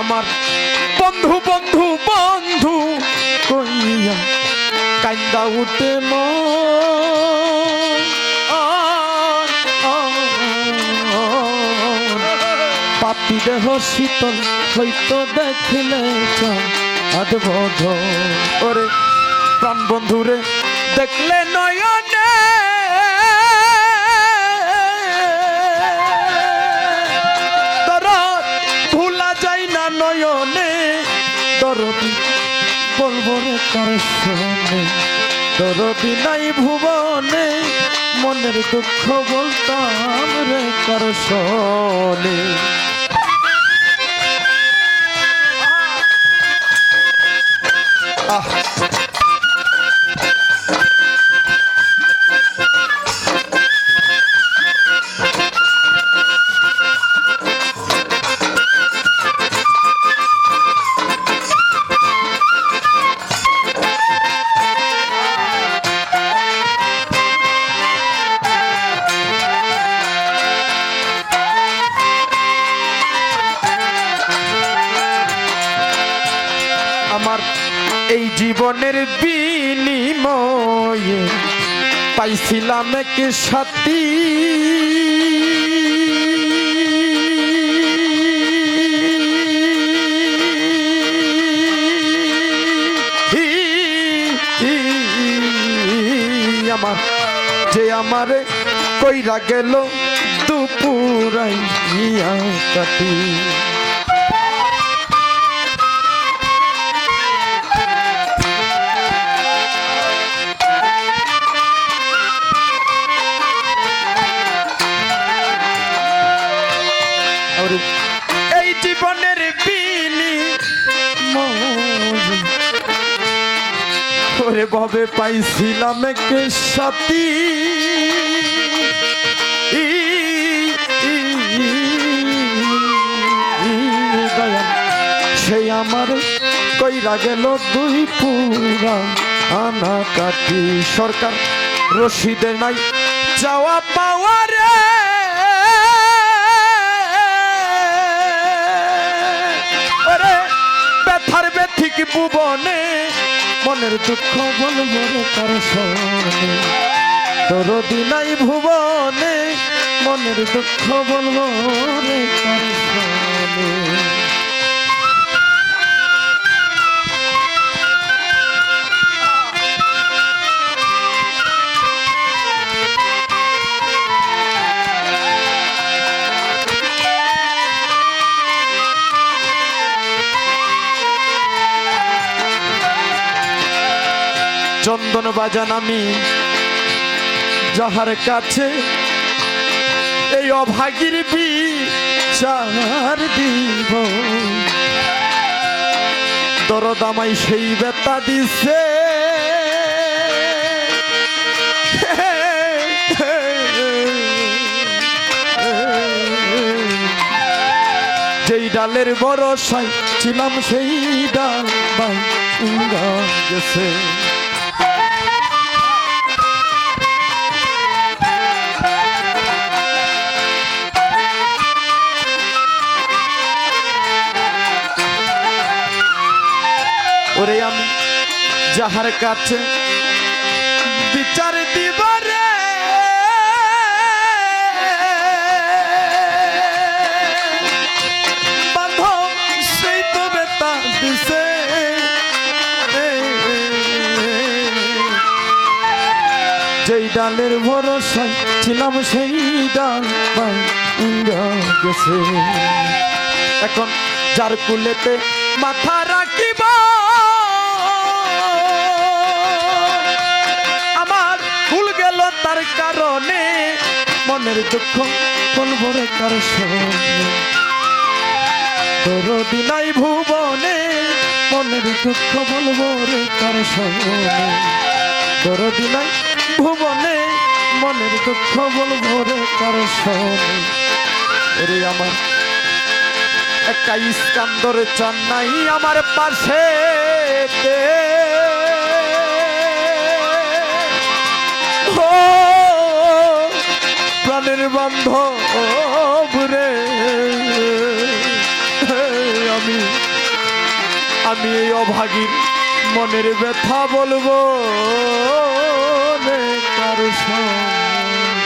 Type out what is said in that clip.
আমার বন্ধু বন্ধু বন্ধু, কইয়া কান্দা উঠে পাপি দেহ শীতল হইতো দেখিলে আদবধ ওরে প্রাণ বন্ধুরে, দেখলে নয়নে কার শোনে দরদি নাই ভুবনে মনের দুঃখ বলতাম রে কর আহ! আমার এই জীবনের বিনিময়ে পাইছিলাম এক সাথী। আমার যে আমারে কইরা গেল দুপুরাই কাটি। ওরে এই জীবনের বিনি ওরে ভবে পাইছিলাম এক সাথী। সেই আমার কইরা গেল দুই পুরা। আনা কাটি সরকার, রশিদে নাই যাওয়া পাওয়া মনের দুঃখ বলব রে তার সনে তোর দিনাই ভুবনে মনের দুঃখ বলব রে তার সনে চন্দন বাজান আমি যাহার কাছে এই অভাগীর বিচার দরদামাই সেই বেতা দিছে। যেই ডালের বরসাই ছিলাম সেই ডাল বাই গেছে। ওরে আমি যাহার কাছে বিচার সেই তো বেতা যেই ডালের ভরসায় ছিলাম সেই ডাল গেছে। এখন যার কুলেতে মাথা রাখিব তার কারণে মনের দুঃখ বলব রে কার তোর দিনাই ভুবনে, মনের দুঃখ কার দিনাই ভুবনে, মনের দুঃখ কার আমার, একটা ইস্কান্দর চান নাই আমার পাশে। প্রাণের বান্ধব রে আমি আমি এই অভাগীর মনের ব্যথা বলব কারও সঙ্গে।